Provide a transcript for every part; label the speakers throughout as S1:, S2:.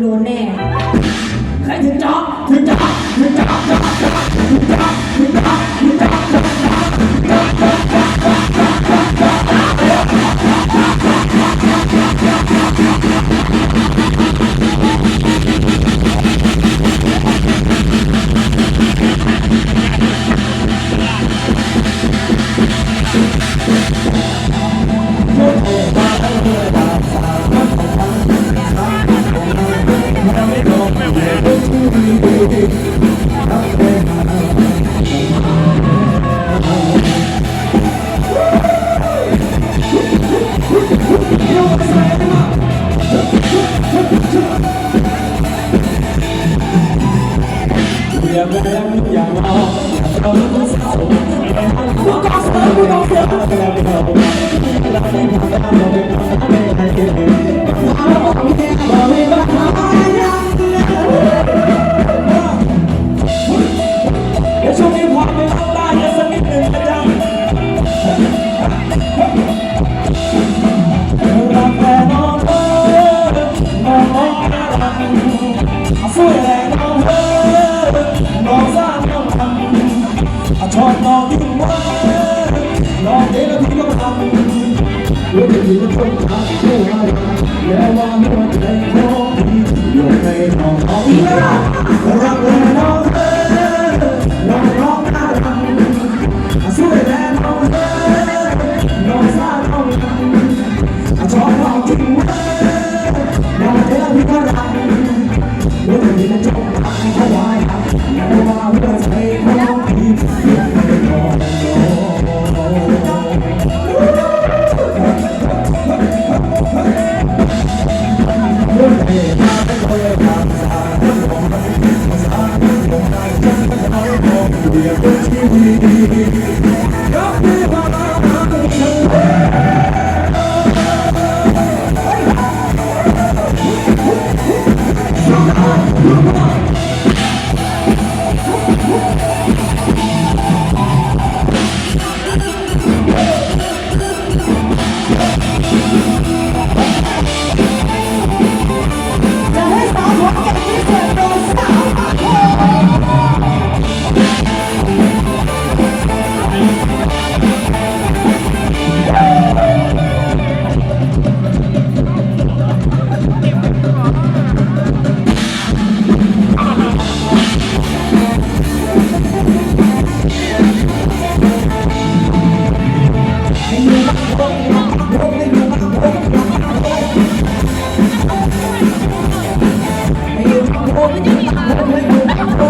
S1: โดนแน่
S2: ใครถึงจ๊อกถึงจ๊อกถึงจ๊อกจ๊อจ๊อกถึงจ๊อกถึง
S1: จ๊อก palabra. Yeah. 我们就女孩。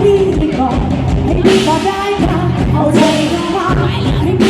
S1: ว่ามาให้พี่ดีกว่าให้พี่ก็ได้ค่ะเอาใจเข้า
S2: มา
S1: ให้พี่